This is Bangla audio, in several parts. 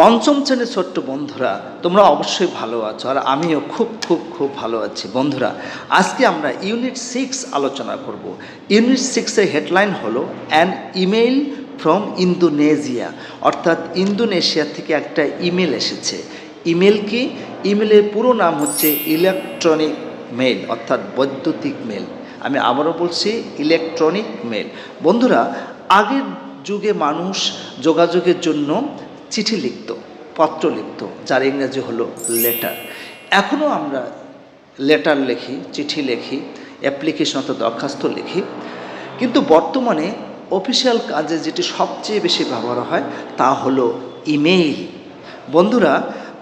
পঞ্চম শ্রেণির ছোট্ট বন্ধুরা, তোমরা অবশ্যই ভালো আছো আর আমিও খুব খুব খুব ভালো আছি। বন্ধুরা, আজকে আমরা ইউনিট সিক্স আলোচনা করব। ইউনিট সিক্সের হেডলাইন হলো অ্যান ইমেইল ফ্রম ইন্দোনেশিয়া অর্থাৎ ইন্দোনেশিয়া থেকে একটা ইমেল এসেছে। ইমেল কি? ইমেলের পুরো নাম হচ্ছে ইলেকট্রনিক মেল অর্থাৎ বৈদ্যুতিক মেল আমি আবারও বলছি ইলেকট্রনিক মেল বন্ধুরা, আগের যুগে মানুষ যোগাযোগের জন্য চিঠি লিখত, পত্র লিখত, যার ইংরেজি হলো লেটার এখনও আমরা লেটার লিখি, চিঠি লিখি অ্যাপ্লিকেশন অর্থাৎ দরখাস্ত লিখি। কিন্তু বর্তমানে অফিসিয়াল কাজে যেটি সবচেয়ে বেশি ব্যবহার হয় তা হলো ইমেইল বন্ধুরা,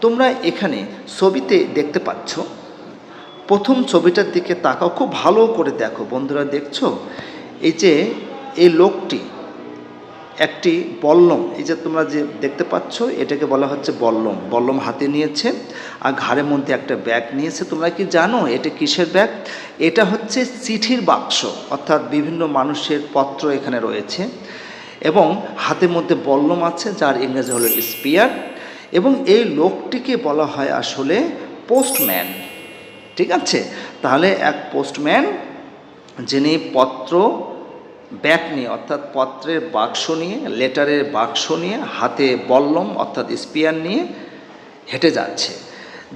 তোমরা এখানে ছবিতে দেখতে পাচ্ছ, প্রথম ছবিটার দিকে তাকাও, খুব ভালো করে দেখো। বন্ধুরা, দেখছ? এই যে, এই লোকটি একটি বল্লম, এই যে তোমরা যে দেখতে পাচ্ছ, এটাকে বলা হচ্ছে বল্লম। বল্লম হাতে নিয়েছে আর ঘাড়ের মধ্যে একটা ব্যাগ নিয়েছে। তোমরা কি জানো এটা কিসের ব্যাগ? এটা হচ্ছে চিঠির বাক্স, অর্থাৎ বিভিন্ন মানুষের পত্র এখানে রয়েছে এবং হাতের মধ্যে বল্লম আছে, যার ইংরেজি হলো স্পিয়ার এবং এই লোকটিকে বলা হয় আসলে পোস্টম্যান ঠিক আছে? তাহলে এক পোস্টম্যান যিনি পত্র ব্যাগ নিয়ে, অর্থাৎ পত্রের বাক্স নিয়ে, লেটারের বাক্স নিয়ে, হাতে বল্লম, অর্থাৎ স্পিয়ার নিয়ে হেঁটে যাচ্ছে।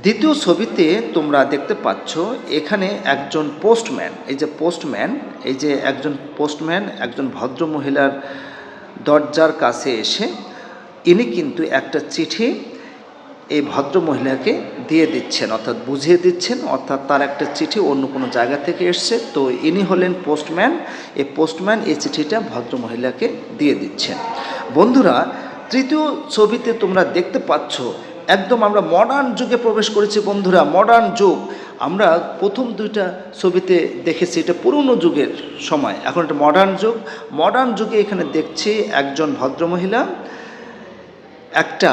দ্বিতীয় ছবিতে তোমরা দেখতে পাচ্ছ, এখানে একজন পোস্টম্যান, এই যে পোস্টম্যান, এই যে একজন পোস্টম্যান, একজন ভদ্র মহিলার দরজার কাছে এসে, ইনি কিন্তু একটা চিঠি এই ভদ্র মহিলাকে দিয়ে দিচ্ছেন, অর্থাৎ বুঝিয়ে দিচ্ছেন, অর্থাৎ তার একটা চিঠি অন্য কোনো জায়গা থেকে এসছে। তো ইনি হলেন পোস্টম্যান। এই পোস্টম্যান এই চিঠিটা ভদ্র মহিলাকে দিয়ে দিচ্ছেন। বন্ধুরা, তৃতীয় ছবিতে তোমরা দেখতে পাচ্ছ, একদম আমরা মডার্ন যুগে প্রবেশ করেছি বন্ধুরা মডার্ন যুগ। আমরা প্রথম দুইটা ছবিতে দেখেছি, এটা পুরনো যুগের সময়। এখন এটা মডার্ন যুগ। মডার্ন যুগে এখানে দেখছি একজন ভদ্রমহিলা একটা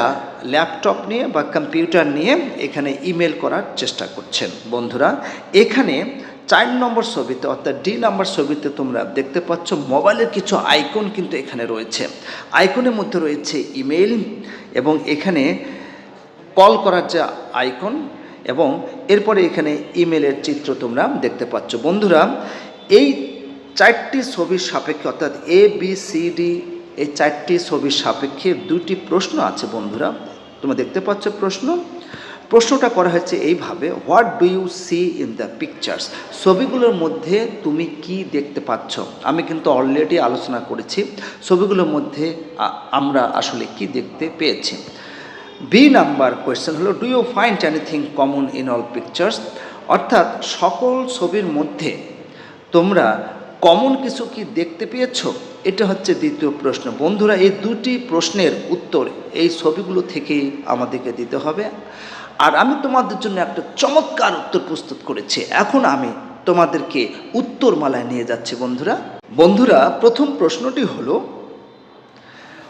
ল্যাপটপ নিয়ে বা কম্পিউটার নিয়ে এখানে ইমেল করার চেষ্টা করছেন। বন্ধুরা, এখানে চার নম্বর ছবিতে, অর্থাৎ ডি নাম্বার ছবিতে তোমরা দেখতে পাচ্ছ মোবাইলের কিছু আইকন কিন্তু এখানে রয়েছে। আইকনের মধ্যে রয়েছে ইমেল এবং এখানে কল করার যে আইকন এবং এরপরে এখানে ইমেলের চিত্র তোমরা দেখতে পাচ্ছ। বন্ধুরা, এই চারটি ছবির সাপেক্ষে, অর্থাৎ এ বি সি ডি এই চারটি ছবির সাপেক্ষে দুটি প্রশ্ন আছে, বন্ধুরা। তোমরা দেখতে পাচ্ছ প্রশ্ন। প্রশ্নটা করা হয়েছে এইভাবে what do you see in the pictures ছবিগুলোর মধ্যে তুমি কি দেখতে পাচ্ছ? আমি কিন্তু অলরেডি আলোচনা করেছি। ছবিগুলোর মধ্যে আমরা আসলে কি দেখতে পেয়েছি? বি নাম্বার কোয়েশ্চেন হলো do you find anything common in all pictures অর্থাৎ সকল ছবির মধ্যে তোমরা কমন কিছু কি দেখতে পেয়েছ? এটা হচ্ছে দ্বিতীয় প্রশ্ন। বন্ধুরা, এই দুটি প্রশ্নের উত্তর এই ছবিগুলো থেকেই আমাদেরকে দিতে হবে। আর আমি তোমাদের জন্য একটা চমৎকার উত্তর প্রস্তুত করেছি। এখন আমি তোমাদেরকে উত্তরমালায় নিয়ে যাচ্ছি বন্ধুরা। বন্ধুরা, প্রথম প্রশ্নটি হলো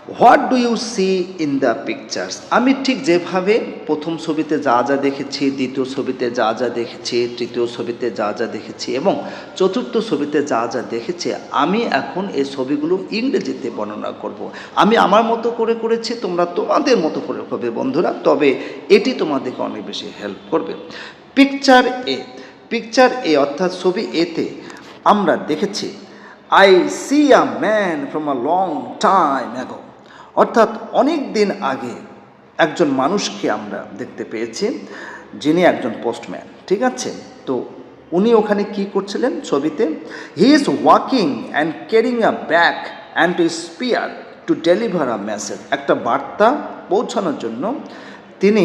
what do you see in the pictures? আমি ঠিক যেভাবে প্রথম ছবিতে যা যা দেখেছি, দ্বিতীয় ছবিতে যা যা দেখেছি, তৃতীয় ছবিতে যা যা দেখেছি এবং চতুর্থ ছবিতে যা যা দেখেছি, আমি এখন এই ছবিগুলো ইংরেজিতে বর্ণনা করব। আমি আমার মতো করে করেছি, তোমরা তোমাদের মতো করে করবে বন্ধুরা, তবে এটি তোমাদেরকে অনেক বেশি হেল্প করবে। পিকচার এ পিকচার এ অর্থাৎ ছবি এতে আমরা দেখেছি I see a man from a long time ago অর্থাৎ অনেক দিন আগে একজন মানুষকে আমরা দেখতে পেয়েছি, যিনি একজন পোস্টম্যান, ঠিক আছে? তো উনি ওখানে কি করছিলেন ছবিতে? He is walking and carrying a bag and two spear to deliver a message একটা বার্তা পৌঁছানোর জন্য। তিনি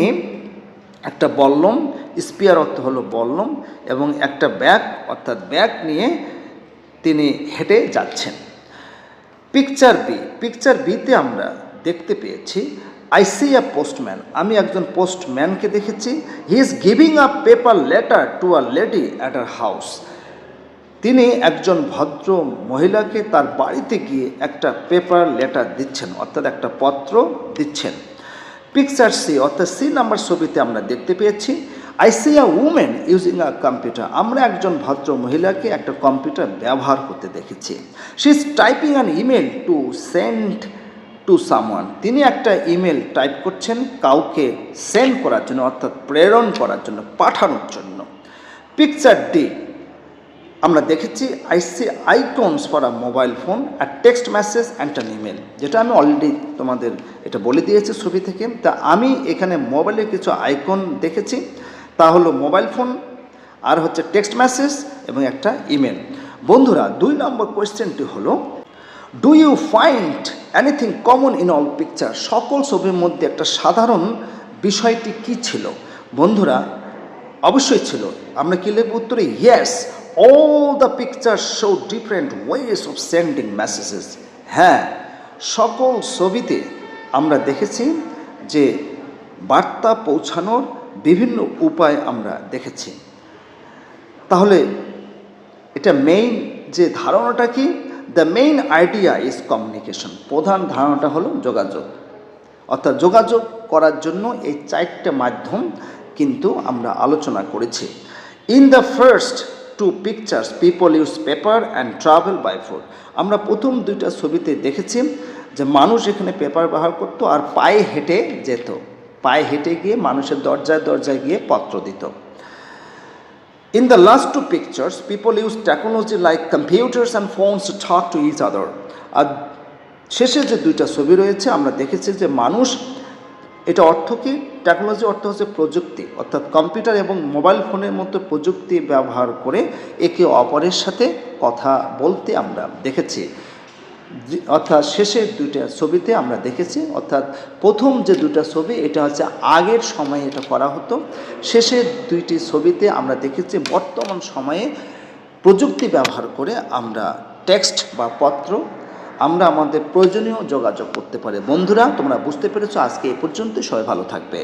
একটা বল্লম স্পিয়ার অর্থ হলো বল্লম, এবং একটা ব্যাগ অর্থাৎ ব্যাগ নিয়ে তিনি হেঁটে যাচ্ছেন। পিকচার বি পিকচার বিতে আমরা দেখতে পেয়েছি আই সি আ পোস্টম্যান আমি একজন পোস্টম্যানকে দেখেছি। He is giving a paper letter to a lady at her house তিনি একজন ভদ্র মহিলাকে তার বাড়িতে গিয়ে একটা পেপার লেটার দিচ্ছেন, অর্থাৎ একটা পত্র দিচ্ছেন। পিকচার সি অর্থাৎ সি নাম্বার ছবিতে আমরা দেখতে পেয়েছি। I see a women using a computer আমরা একজন ভদ্র মহিলাকে একটা কম্পিউটার ব্যবহার করতে দেখেছি। She is typing an email to send to someone তিনি একটা ইমেল টাইপ করছেন কাউকে সেন্ড করার জন্য, অর্থাৎ প্রেরণ করার জন্য, পাঠানোর জন্য। পিকচার ডি আমরা দেখেছি I see icons for a mobile phone or text message and an email যেটা আমি অলরেডি তোমাদের এটা বলে দিয়েছি ছবি থেকে। তা আমি এখানে মোবাইলে কিছু আইকন দেখেছি। তা হলো মোবাইল ফোন আর হচ্ছে টেক্সট মেসেজ এবং একটা ইমেল। বন্ধুরা, দুই নম্বর কোয়েশ্চেনটি হলো do you find anything common in all picture সকল ছবির মধ্যে একটা সাধারণ বিষয়টি কি ছিল? বন্ধুরা, অবশ্যই ছিল। আমরা কি লিখব উত্তরে? Yes all the picture show different ways of sending messages হ্যাঁ সকল ছবিতে আমরা দেখেছি যে বার্তা পৌঁছানোর বিভিন্ন উপায় আমরা দেখেছি। তাহলে এটা মেইন যে ধারণাটা কি? The main idea is communication প্রধান ধারণাটা হলো যোগাযোগ। অর্থাৎ যোগাযোগ করার জন্য এই চারটে মাধ্যম কিন্তু আমরা আলোচনা করেছি। In the first two pictures people use paper and travel by foot আমরা প্রথম দুইটা ছবিতে দেখেছি যে মানুষ এখানে পেপার ব্যবহার করতো আর পায়ে হেঁটে যেত। পায়ে হেঁটে গিয়ে মানুষের দরজায় দরজায় গিয়ে পত্র দিত। In the last two pictures, people use technology like computers and phones to to each other. আর শেষে যে দুইটা ছবি রয়েছে আমরা দেখেছি যে মানুষ এটা অর্থ কি? টেকনোলজি অর্থ হচ্ছে প্রযুক্তি। অর্থাৎ কম্পিউটার এবং মোবাইল ফোনের মতো প্রযুক্তি ব্যবহার করে একে অপরের সাথে কথা বলতে আমরা দেখেছি। অর্থাৎ শেষের দুইটা ছবিতে আমরা দেখেছি, অর্থাৎ প্রথম যে দুটা ছবি, এটা হচ্ছে আগের সময়ে এটা করা হতো। শেষের দুইটি ছবিতে আমরা দেখেছি বর্তমান সময়ে প্রযুক্তি ব্যবহার করে আমরা টেক্সট বা পত্র, আমরা আমাদের প্রয়োজনীয় যোগাযোগ করতে পারি। বন্ধুরা, তোমরা বুঝতে পেরেছ, আজকে এ পর্যন্ত সবাই ভালো থাকবে।